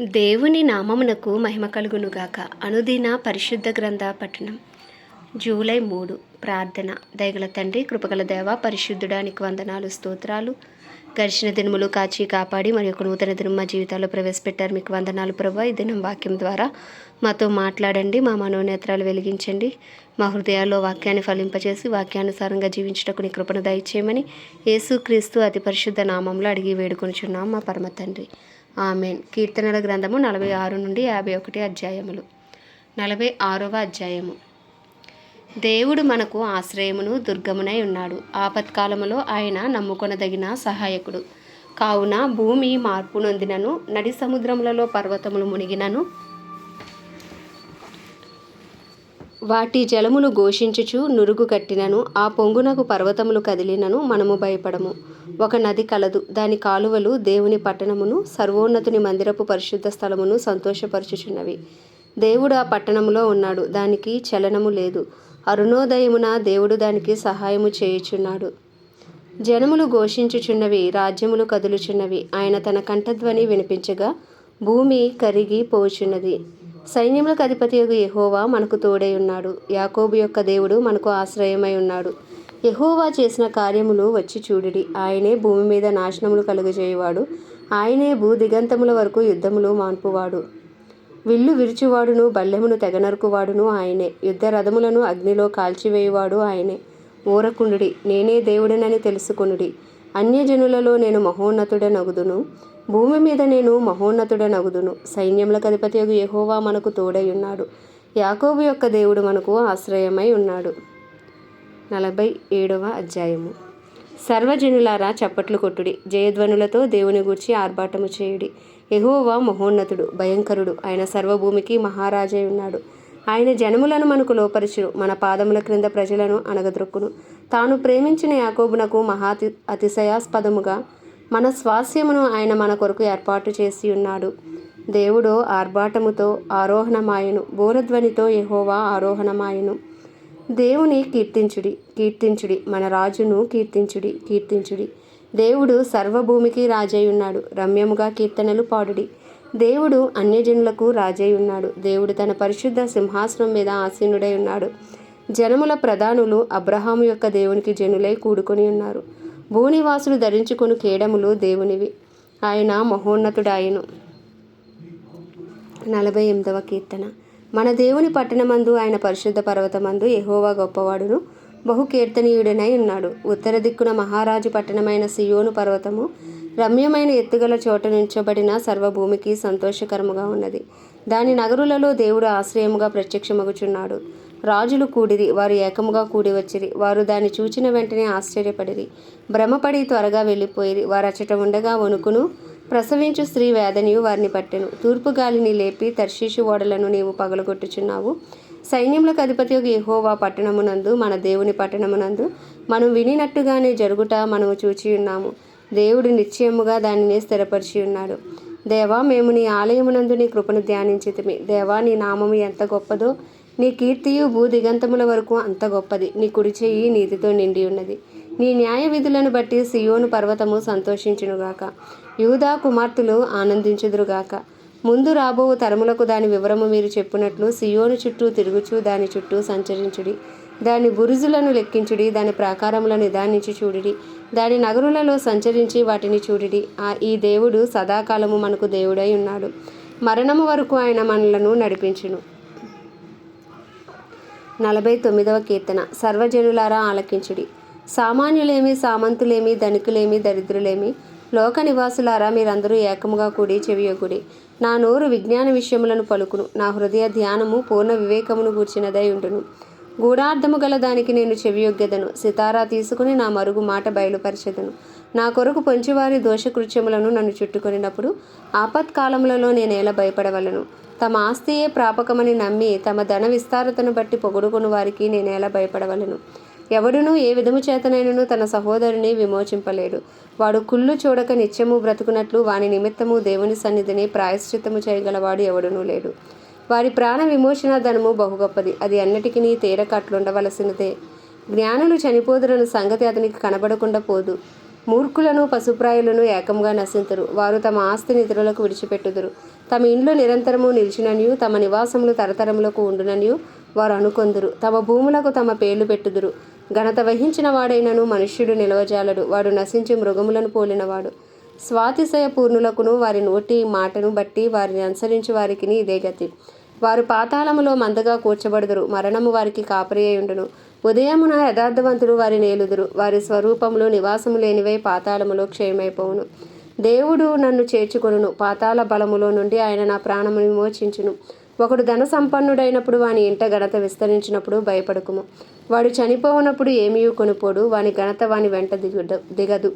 దేవుని నామమునకు మహిమ కలుగునుగాక. అనుదిన పరిశుద్ధ గ్రంథ పఠనం. జూలై మూడు. ప్రార్థన. దయగల తండ్రి కృపగల దేవ పరిశుద్ధుడానికి వందనాలు స్తోత్రాలు. గడిచిన దినములు కాచి కాపాడి మరి ఒక నూతన దినం మా జీవితాల్లో ప్రవేశపెట్టారు. మీకు వందనాలు ప్రభా. ఈ దినం వాక్యం ద్వారా మాతో మాట్లాడండి. మా మనోనేత్రాలు వెలిగించండి. మా హృదయాల్లో వాక్యాన్ని ఫలింపజేసి వాక్యానుసారంగా జీవించటకు నీ కృపను దయచేయమని యేసుక్రీస్తు అతి పరిశుద్ధ నామంలో అడిగి వేడుకొనిచున్నాం మా పరమ తండ్రి. ఆమెన్. కీర్తనల గ్రంథము నలభై ఆరు నుండి యాభై ఒకటి అధ్యాయములు. నలభై ఆరవ అధ్యాయము. దేవుడు మనకు ఆశ్రయమును దుర్గమునై ఉన్నాడు. ఆపత్కాలములో ఆయన నమ్ముకొనదగిన సహాయకుడు. కావున భూమి మార్పు నొందినను నడి సముద్రములలో పర్వతములు మునిగినను వాటి జలములు ఘోషించుచు నురుగు కట్టినను ఆ పొంగునకు పర్వతములు కదిలినను మనము భయపడము. ఒక నది కలదు దాని కాలువలు దేవుని పట్టణమును సర్వోన్నతుని మందిరపు పరిశుద్ధ స్థలమును సంతోషపరచుచున్నవి. దేవుడు ఆ పట్టణములో ఉన్నాడు దానికి చలనము లేదు. అరుణోదయమున దేవుడు దానికి సహాయము చేయుచున్నాడు. జనములు ఘోషించుచున్నవి రాజ్యములు కదులుచున్నవి. ఆయన తన కంఠధ్వని వినిపించగా భూమి కరిగి పోచున్నది. సైన్యములకు అధిపతి యొక్క యహోవా మనకు తోడై ఉన్నాడు. యాకోబు యొక్క దేవుడు మనకు ఆశ్రయమై ఉన్నాడు. యహోవా చేసిన కార్యములు వచ్చి చూడిడి ఆయనే భూమి మీద నాశనములు కలుగజేయువాడు. ఆయనే భూ దిగంతముల వరకు యుద్ధములు మాన్పువాడు. విల్లు విరుచువాడును బల్లెమును తెగనరుకువాడును ఆయనే. యుద్ధ రథములను అగ్నిలో కాల్చివేయువాడు ఆయనే. ఊరకుండుడి నేనే దేవుడినని తెలుసుకొనుడి. అన్యజనులలో నేను మహోన్నతుడనగుదును. భూమి మీద నేను మహోన్నతుడనగుదును. సైన్యములకు అధిపతి యహోవా మనకు తోడై ఉన్నాడు యాకోబు యొక్క దేవుడు మనకు ఆశ్రయమై ఉన్నాడు. నలభై ఏడవ అధ్యాయము. సర్వజనులారా చప్పట్లు కొట్టుడి. జయధ్వనులతో దేవుని గూర్చి ఆర్భాటము చేయుడి. ఎహోవా మహోన్నతుడు భయంకరుడు. ఆయన సర్వభూమికి మహారాజై ఉన్నాడు ఆయన జనములను మనకు లోపరుచును మన పాదముల క్రింద ప్రజలను అనగద్రొక్కును. తాను ప్రేమించిన యాకోబునకు మహాతి అతిశయాస్పదముగా మన స్వాస్యమును ఆయన మన కొరకు ఏర్పాటు చేసి ఉన్నాడు. దేవుడు ఆర్భాటముతో ఆరోహణమాయను బోరధ్వనితో యహోవా ఆరోహణమాయను. దేవుని కీర్తించుడి కీర్తించుడి మన రాజును కీర్తించుడి కీర్తించుడి. దేవుడు సర్వభూమికి రాజై ఉన్నాడు రమ్యముగా కీర్తనలు పాడుడి. దేవుడు అన్యజనులకు రాజై ఉన్నాడు. దేవుడు తన పరిశుద్ధ సింహాసనం మీద ఆసీనుడై ఉన్నాడు. జనముల ప్రధానులు అబ్రహాము యొక్క దేవునికి జనులై కూడుకొని ఉన్నారు. భూనివాసులు ధరించుకుని కేడములు దేవునివి. ఆయన మహోన్నతుడాయను. నలభై ఎనిమిదవ కీర్తన. మన దేవుని పట్టణమందు ఆయన పరిశుద్ధ పర్వతమందు ఎహోవా గొప్పవాడును. బహు కీర్తనీయుడనై ఉన్నాడు. ఉత్తర దిక్కున మహారాజు పట్టణమైన సియోను పర్వతము రమ్యమైన ఎత్తుగల చోట నుంచబడిన సర్వభూమికి సంతోషకరముగా ఉన్నది. దాని నగరులలో దేవుడు ఆశ్రయముగా ప్రత్యక్షమగుచున్నాడు. రాజులు కూడిరి వారు ఏకముగా కూడి వచ్చిరి. వారు దాన్ని చూచిన వెంటనే ఆశ్చర్యపడిరి. భ్రమపడి త్వరగా వెళ్ళిపోయిరి. వారు అచ్చట ఉండగా వణుకును. ప్రసవించు స్త్రీ వేదనియు వారిని పట్టెను. తూర్పు గాలిని లేపి తర్షీషు ఓడలను నీవు పగలగొట్టుచున్నావు. సైన్యములకు అధిపతి యొక్క యహోవా పట్టణమునందు మన దేవుని పట్టణమునందు. మనం వినినట్టుగానే జరుగుట మనము చూచి ఉన్నాము దేవుడు నిశ్చయముగా దానిని స్థిరపరిచి ఉన్నాడు. దేవా మేము నీ ఆలయమునందు నీ కృపను ధ్యానించితిమి. దేవా నీ నామము ఎంత గొప్పదో నీ కీర్తియు భూ దిగంతముల వరకు అంత గొప్పది. నీ కుడి చెయ్యి నీతితో నిండి ఉన్నది. నీ న్యాయ విధులను బట్టి సియోను పర్వతము సంతోషించునుగాక. యూదా కుమార్తెలు ఆనందించుదురుగాక. ముందు రాబో తరములకు దాని వివరము మీరు చెప్పినట్లు సియోను చుట్టూ తిరుగుచు దాని చుట్టూ సంచరించుడి. దాని బురుజులను లెక్కించుడి దాని ప్రాకారములను నిదానించి చూడిడి దాని నగరులలో సంచరించి వాటిని చూడిడి ఆ ఈ దేవుడు సదాకాలము మనకు దేవుడై ఉన్నాడు. మరణము వరకు ఆయన మనలను నడిపించును. నలభై తొమ్మిదవ కీర్తన. సర్వజనులారా ఆలకించుడి. సామాన్యులేమి సామంతులేమి ధనికులేమి దరిద్రులేమి లోక నివాసులారా మీరందరూ ఏకముగా కూడి చెవియొగుడి నా నోరు విజ్ఞాన విషయములను పలుకును. నా హృదయ ధ్యానము పూర్ణ వివేకమును గూర్చినదై ఉండును. గూఢార్థము గల దానికి నేను చెవియొగ్గెదను. సితారా తీసుకుని నా మరుగు మాట బయలుపరిచెదను. నా కొరకు పొంచివారి దోషకృత్యములను నన్ను చుట్టుకొనినప్పుడు ఆపత్కాలములలో నేనేలా భయపడవలను. తమ ఆస్తియే ప్రాపకమని నమ్మి తమ ధన విస్తారతను బట్టి పొగుడుకుని వారికి నేనేలా భయపడవలను. ఎవడునూ ఏ విధము చేతనైనను తన సహోదరుని విమోచింపలేడు. వాడు కుళ్ళు చూడక నిత్యము బ్రతుకున్నట్లు వాని నిమిత్తము దేవుని సన్నిధిని ప్రాయశ్చిత్తము చేయగలవాడు ఎవడునూ లేడు. వారి ప్రాణ విమోచన ధనము బహు గొప్పది. అది అన్నిటికీ తీరక అట్లుండవలసినదే జ్ఞానులు చనిపోదురన్న సంగతి అతనికి కనబడకుండా పోదు. మూర్ఖులను పశుప్రాయులను ఏకంగా నశింతురు. వారు తమ ఆస్తిని ఇతరులకు విడిచిపెట్టుదురు. తమ ఇండ్లు నిరంతరము నిలిచిననియు తమ నివాసములు తరతరములకు ఉండుననియు వారు అనుకొందురు. తమ భూములకు తమ పేర్లు పెట్టుదురు. ఘనత వహించిన వాడైనను మనుష్యుడు నిలవజాలడు. వాడు నశించి మృగములను పోలినవాడు. స్వాతిశయ పూర్ణులకును వారి నోటి మాటను బట్టి వారిని అనుసరించి వారికి ఇదే గతి. వారు పాతాళములో మందగా కూర్చబడుదురు మరణము వారికి కాపరి ఉండును ఉదయమున యథార్థవంతుడు వారి నేలుదురు వారి స్వరూపములు నివాసము లేనివై పాతాళములో క్షయమైపోవును. దేవుడు నన్ను చేర్చుకొనును పాతాళ బలములో నుండి ఆయన నా ప్రాణము విమోచించును. ఒకడు ధన సంపన్నుడైనప్పుడు వాని ఇంట ఘనత విస్తరించినప్పుడు భయపడకుము. వాడు చనిపోవునప్పుడు ఏమీ కొనుపోడు వాని ఘనత వాని వెంట దిగుద దిగదు.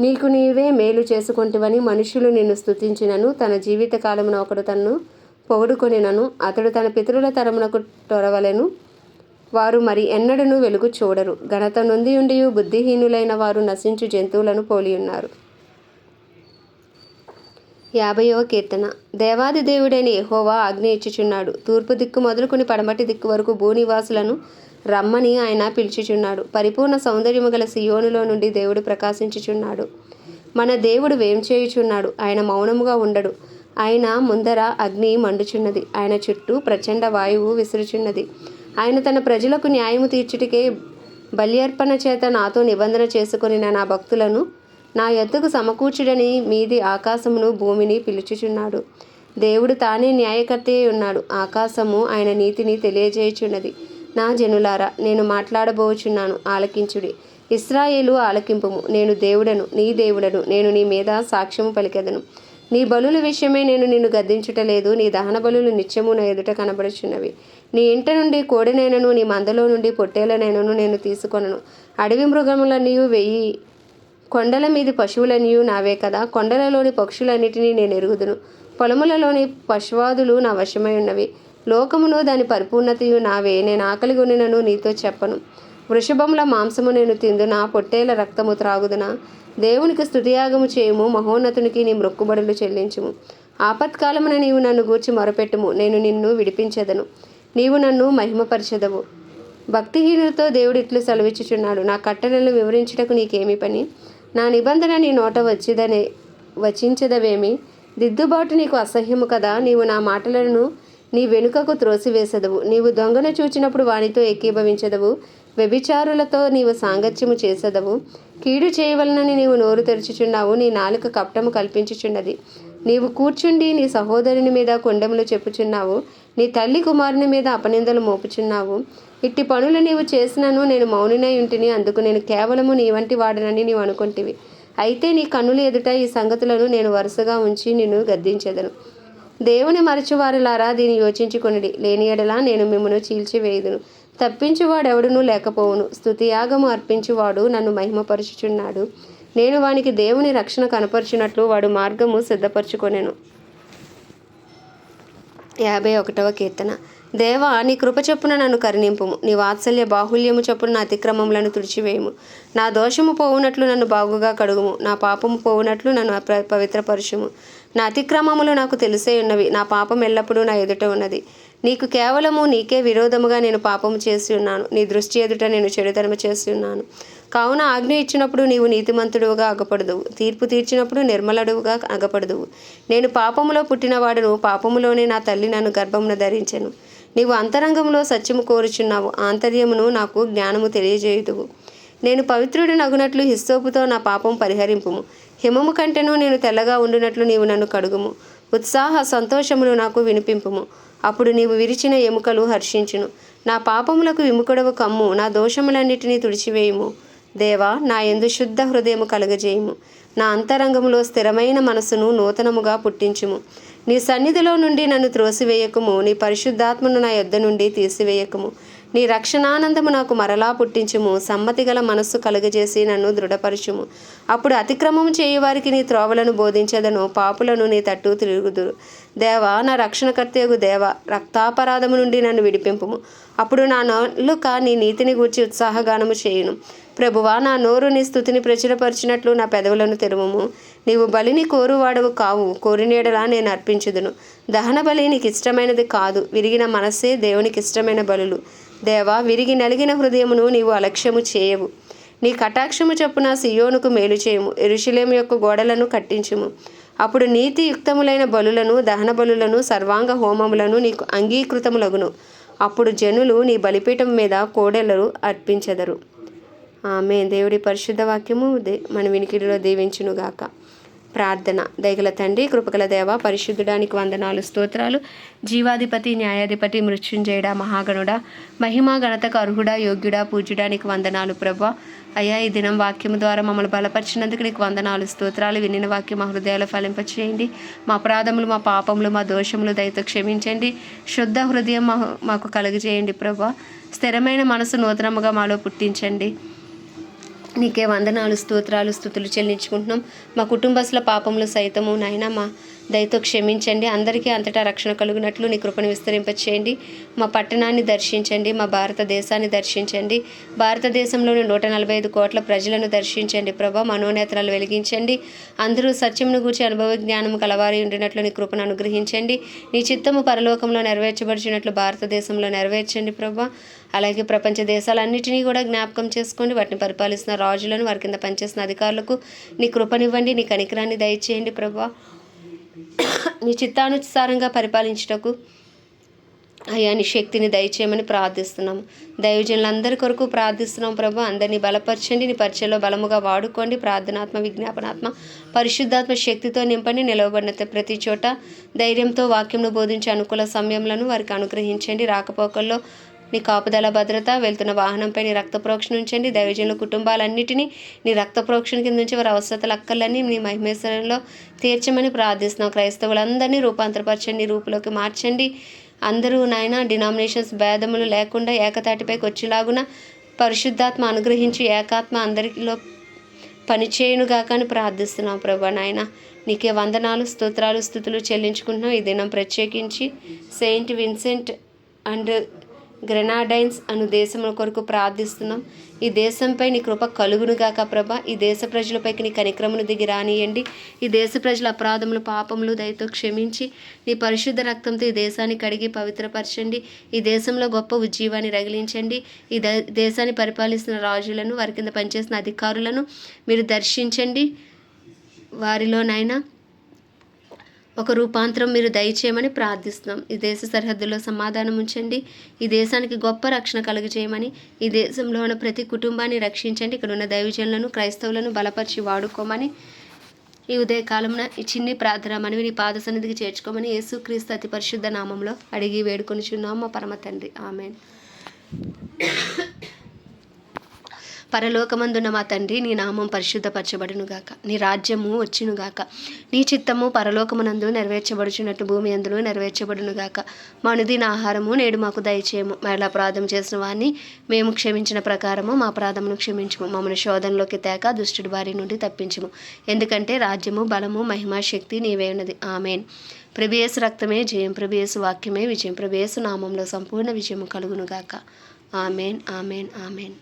నీకు నీవే మేలు చేసుకుంటువని మనుషులు నిన్ను స్థుతించినను తన జీవిత కాలమున ఒకడు తన్ను పొగుడుకొనినను. అతడు తన పితరుల తరమునకు తొరవలను. వారు మరి ఎన్నడను వెలుగు చూడరు. ఘనత నుండి ఉండి బుద్ధిహీనులైన వారు నశించు జంతువులను పోలి ఉన్నారు. యాభైవ కీర్తన. దేవాది దేవుడైన ఎహోవా ఆజ్ఞ ఇచ్చుచున్నాడు. తూర్పు దిక్కు మొదలుకుని పడమటి దిక్కు వరకు భూనివాసులను రమ్మని ఆయన పిలుచుచున్నాడు. పరిపూర్ణ సౌందర్యము గల సియోనులో నుండి దేవుడు ప్రకాశించుచున్నాడు. మన దేవుడు వేం చేయుచున్నాడు? ఆయన మౌనముగా ఉండడు. ఆయన ముందర అగ్ని మండుచున్నది. ఆయన చుట్టూ ప్రచండ వాయువు విసురుచున్నది. ఆయన తన ప్రజలకు న్యాయము తీర్చుటికే బల్యర్పణ చేత నాతో నిబంధన చేసుకుని నా భక్తులను నా ఎద్దుకు సమకూర్చుడని మీది ఆకాశమును భూమిని పిలుచుచున్నాడు. దేవుడు తానే న్యాయకర్తే ఉన్నాడు. ఆకాశము ఆయన నీతిని తెలియజేయుచున్నది. నా జనులారా నేను మాట్లాడబోచున్నాను. ఆలకించుడి. ఇస్రాయేలు ఆలకింపుము. నేను దేవుడను నీ దేవుడను నేను నీ మీద సాక్ష్యము పలికెదను. నీ బలుల విషయమే నేను నిన్ను గద్దించుటలేదు. నీ దహన బలులు నిత్యము నా ఎదుట కనబడుచున్నవి. నీ ఇంట నుండి కోడినైనను నీ మందలో నుండి పొట్టేలనైనను నేను తీసుకొనను. అడవి మృగములన్నీయు వెయ్యి కొండల మీది పశువులనియు నావే కదా. కొండలలోని పక్షులన్నిటినీ నేను ఎరుగుదును. పొలములలోని పశువాదులు నా వశమై ఉన్నవి. లోకమును దాని పరిపూర్ణతయు నావే. నేను ఆకలి కొనినను నీతో చెప్పను. వృషభముల మాంసము నేను తిందునా పొట్టేల రక్తము త్రాగుదునా? దేవునికి స్తుతియాగము చేయము మహోన్నతునికి నీ మొక్కుబడులు చెల్లించుము. ఆపత్కాలమున నీవు నన్ను గూర్చి మొరపెట్టుము నేను నిన్ను విడిపించెదను. నీవు నన్ను మహిమపరచెదవు. భక్తిహీనులతో దేవుడు ఇట్లు సెలవిచ్చుచున్నాడు. నా కట్టడలను వివరించుటకు నీకేమి పని? నా నిబంధన నీ నోట వచ్చిదనే వచించదవేమి? దిద్దుబాటు నీకు అసహ్యము కదా? నీవు నా మాటలను నీ వెనుకకు త్రోసివేసెదవు. నీవు దొంగను చూచినప్పుడు వానితో ఏకీభవించదవు. వ్యభిచారులతో నీవు సాంగత్యము చేసెదవు. కీడు చేయవలనని నీవు నోరు తెరుచుచున్నావు. నీ నాలుక కప్టము కల్పించుచున్నది. నీవు కూర్చుండి నీ సహోదరుని మీద కొండములు చెప్పుచున్నావు. నీ తల్లి కుమారుని మీద అపనిందలు మోపుచున్నావు. ఇట్టి పనులు నీవు చేసినను నేను మౌనినై ఉంటిని. అందుకు నేను కేవలము నీ వంటి వాడనని నీవు అనుకుంటివి. అయితే నీ కన్నుల ఎదుట ఈ సంగతులను నేను వరుసగా ఉంచి నిన్ను గద్దించెదను. దేవుని మరచువారులారా దీన్ని యోచించుకొనిడి. లేని ఎడలా నేను మిమ్మను చీల్చివేయుదును. తప్పించువాడెవడునూ లేకపోవును. స్థుతియాగము అర్పించువాడు నన్ను మహిమపరుచుచున్నాడు. నేను వానికి దేవుని రక్షణ కనపరిచినట్లు వాడు మార్గము సిద్ధపరచుకొనెను. యాభై ఒకటవ కీర్తన. దేవా నీ కృప చొప్పున నన్ను కరుణింపుము. నీ వాత్సల్య బాహుల్యము చొప్పున నా అతిక్రమములను తుడిచివేయము. నా దోషము పోవునట్లు నన్ను బాగుగా కడుగుము. నా పాపము పోవునట్లు నన్ను అప్ర- నా అతిక్రమములు నాకు తెలిసే ఉన్నవి. నా పాపం ఎల్లప్పుడూ నా ఎదుట ఉన్నది. నీకు కేవలము నీకే విరోధముగా నేను పాపము చేసి ఉన్నాను. నీ దృష్టి ఎదుట నేను చెడుతనము చేసి ఉన్నాను. కావున ఆజ్ఞ ఇచ్చినప్పుడు నీవు నీతిమంతుడుగా అగపడదువు. తీర్పు తీర్చినప్పుడు నిర్మలడువుగా అగపడదువు. నేను పాపములో పుట్టినవాడును. పాపములోనే నా తల్లి నన్ను గర్భమున ధరించెను. నీవు అంతరంగంలో సత్యము కోరుచున్నావు. ఆంతర్యమును నాకు జ్ఞానము తెలియజేయుదువు. నేను పవిత్రుడు నగునట్లు హిస్సోపుతో నా పాపం పరిహరింపుము. హిమము కంటెను నేను తెల్లగా ఉండునట్లు నీవు నన్ను కడుగుము. ఉత్సాహ సంతోషములు నాకు వినిపింపుము. అప్పుడు నీవు విరిచిన ఎముకలు హర్షించును. నా పాపములకు విముకుడవు కమ్ము. నా దోషములన్నిటినీ తుడిచివేయుము. దేవా నా ఎందు శుద్ధ హృదయము కలగజేయము. నా అంతరంగములో స్థిరమైన మనసును నూతనముగా పుట్టించుము. నీ సన్నిధిలో నుండి నన్ను త్రోసివేయకము. నీ పరిశుద్ధాత్మను నా యొద్ద నుండి తీసివేయకము. నీ రక్షణానందము నాకు మరలా పుట్టించుము. సమ్మతి గల మనస్సు కలుగజేసి నన్ను దృఢపరచుము. అప్పుడు అతిక్రమము చేయువారికి నీ త్రోవలను బోధించదను. పాపులను నీ తట్టు తిరుగుదురు. దేవా నా రక్షణకర్తయగు దేవ రక్తాపరాధము నుండి నన్ను విడిపింపుము. అప్పుడు నా నాలుక నీ నీతిని గూర్చి ఉత్సాహగానము చేయును. ప్రభువా నా నోరు నీ స్థుతిని ప్రచురపరిచినట్లు నా పెదవులను తెరువుము. నీవు బలిని కోరువాడవు కావు. కోరినేడలా నేను అర్పించుదును. దహన బలి నీకు ఇష్టమైనది కాదు. విరిగిన మనస్సే దేవునికి ఇష్టమైన బలులు. దేవా విరిగి నలిగిన హృదయమును నీవు అలక్ష్యము చేయవు. నీ కటాక్షము చొప్పున సియోనుకు మేలు చేయము. ఎరుషులేము యొక్క గోడలను కట్టించుము. అప్పుడు నీతియుక్తములైన బలులను దహన బలులను సర్వాంగ హోమములను నీకు అంగీకృతములగును. అప్పుడు జనులు నీ బలిపీఠం మీద కోడెలను అర్పించెదరు. ఆమె దేవుడి పరిశుద్ధ వాక్యము దే మన వినికిడిలో దీవించునుగాక. ప్రార్థన. దయగల తండ్రి కృపగల దేవ పరిశుద్ధుడానికి వందనాలు స్తోత్రాలు. జీవాధిపతి న్యాయాధిపతి మృత్యుంజయుడ మహాగణుడా మహిమా గణతకు అర్హుడా యోగ్యుడా పూజ్యుడానికి వందనాలు ప్రభా. అయ్యా ఈ దినం వాక్యము ద్వారా మమ్మల్ని బలపరిచినందుకు నీకు వందనాలు స్తోత్రాలు. వినిన వాక్యం మా హృదయాలు ఫలింపచేయండి. మా అపరాధములు మా పాపములు మా దోషములు దయతో క్షమించండి. శుద్ధ హృదయం మా మాకు కలుగజేయండి ప్రభా. స్థిరమైన మనసు నూతనముగా మాలో పుట్టించండి. నీకే వందనాలు స్తోత్రాలు స్థుతులు చెల్లించుకుంటున్నాం. మా కుటుంబస్తుల పాపములు సైతము. నాయన మా దయతో క్షమించండి. అందరికీ అంతటా రక్షణ కలుగునట్లు నీ కృపను విస్తరింపచేయండి. మా పట్టణాన్ని దర్శించండి. మా భారతదేశాన్ని దర్శించండి. భారతదేశంలోని నూట నలభై ఐదు కోట్ల ప్రజలను దర్శించండి. ప్రభా మనోనేతరాలు వెలిగించండి. అందరూ సత్యమును గూర్చి అనుభవ జ్ఞానము కలవారి ఉండినట్లు నీ కృపను అనుగ్రహించండి. నీ చిత్తము పరలోకంలో నెరవేర్చబడిచినట్లు భారతదేశంలో నెరవేర్చండి ప్రభా. అలాగే ప్రపంచ దేశాలన్నింటినీ కూడా జ్ఞాపకం చేసుకోండి. వాటిని పరిపాలిస్తున్న రాజులను వారి కింద పనిచేస్తున్న అధికారులకు నీ కృపనివ్వండి. నీ కనికరాన్ని దయచేయండి ప్రభా. నీ చిత్తానుసారంగా పరిపాలించుటకు అయ్యా నీ శక్తిని దయచేయమని ప్రార్థిస్తున్నాము. దైవజనులందరి కొరకు ప్రార్థిస్తున్నాం ప్రభు. అందరినీ బలపరచండి నీ పరిచయలో బలముగా వాడుకోండి. ప్రార్థనాత్మ విజ్ఞాపనాత్మ పరిశుద్ధాత్మ శక్తితో నింపండి నిలవబడిన ప్రతి చోట ధైర్యంతో వాక్యంను బోధించే అనుకూల సమయంలో వారికి అనుగ్రహించండి. రాకపోకల్లో నీ కాపుదల భద్రత వెళ్తున్న వాహనంపై నీ రక్త ప్రోక్షణ ఉంచండి. దైవజనుల కుటుంబాలన్నిటినీ నీ రక్త ప్రోక్షణ కింద నుంచి వారి అవసరతలు అక్కలన్నీ నీ మహిమేశ్వరంలో తీర్చమని ప్రార్థిస్తున్నాం. క్రైస్తవులందరినీ రూపాంతరపరచండి రూపులోకి మార్చండి. అందరూ నాయన డినామినేషన్స్ భేదములు లేకుండా ఏకతాటిపైకి వచ్చేలాగున పరిశుద్ధాత్మ అనుగ్రహించి ఏకాత్మ అందరిలో పనిచేయునుగాక అని ప్రార్థిస్తున్నాం ప్రభా నాయన. నీకే వందనాలు స్తోత్రాలు స్థుతులు చెల్లించుకుంటున్నాం. ఈ దినం ప్రత్యేకించి సెయింట్ విన్సెంట్ అండ్ గ్రెనాడైన్స్ అను దేశముల కొరకు ప్రార్థిస్తున్నాం. ఈ దేశంపై నీ కృప కలుగునుగాక ప్రభ. ఈ దేశ ప్రజలపైకి నీ కనిక్రమను దిగి రానియండి. ఈ దేశ ప్రజల అపరాధములు పాపములు దయతో క్షమించి నీ పరిశుద్ధ రక్తంతో ఈ దేశాన్ని కడిగి పవిత్రపరచండి. ఈ దేశంలో గొప్ప ఉజ్జీవాన్ని రగిలించండి. ఈ ద- దేశాన్ని పరిపాలిస్తున్న రాజులను వారి కింద పనిచేసిన అధికారులను మీరు దర్శించండి. వారిలోనైనా ఒక రూపాంతరం మీరు దయచేయమని ప్రార్థిస్తున్నాం. ఈ దేశ సరిహద్దుల్లో సమాధానం ఉంచండి. ఈ దేశానికి గొప్ప రక్షణ కలుగజేయమని ఈ దేశంలో ఉన్న ప్రతి కుటుంబాన్ని రక్షించండి. ఇక్కడ ఉన్న దైవజనులను క్రైస్తవులను బలపరిచి వాడుకోమని ఈ ఉదయకాలంన ఈ చిన్ని ప్రార్థన మనవి నీ పాద సన్నిధికి చేర్చుకోమని యేసుక్రీస్తు అతి పరిశుద్ధ నామంలో అడిగి వేడుకొనిచున్నాం మా పరమ తండ్రి. ఆమెన్. పరలోకమందున్న మా తండ్రి నీ నామం పరిశుద్ధపరచబడునుగాక. నీ రాజ్యము వచ్చునుగాక. నీ చిత్తము పరలోకమునందు నెరవేర్చబడుచున్నట్టు భూమి అందులో నెరవేర్చబడునుగాక. మనుదిన ఆహారము నేడు మాకు దయచేయము. మరలా అపరాధం చేసిన వారిని మేము క్షమించిన ప్రకారము మా అపరాధమును క్షమించము. మమ్మల్ని శోధనలోకి తేక దుష్టుడి వారి నుండి తప్పించము. ఎందుకంటే రాజ్యము బలము మహిమా శక్తి నీవే ఉన్నది. ఆమెన్. ప్రభేసు రక్తమే జయం. ప్రభేసు వాక్యమే విజయం. ప్రభేసు నామంలో సంపూర్ణ విజయము కలుగునుగాక. Amen amen amen.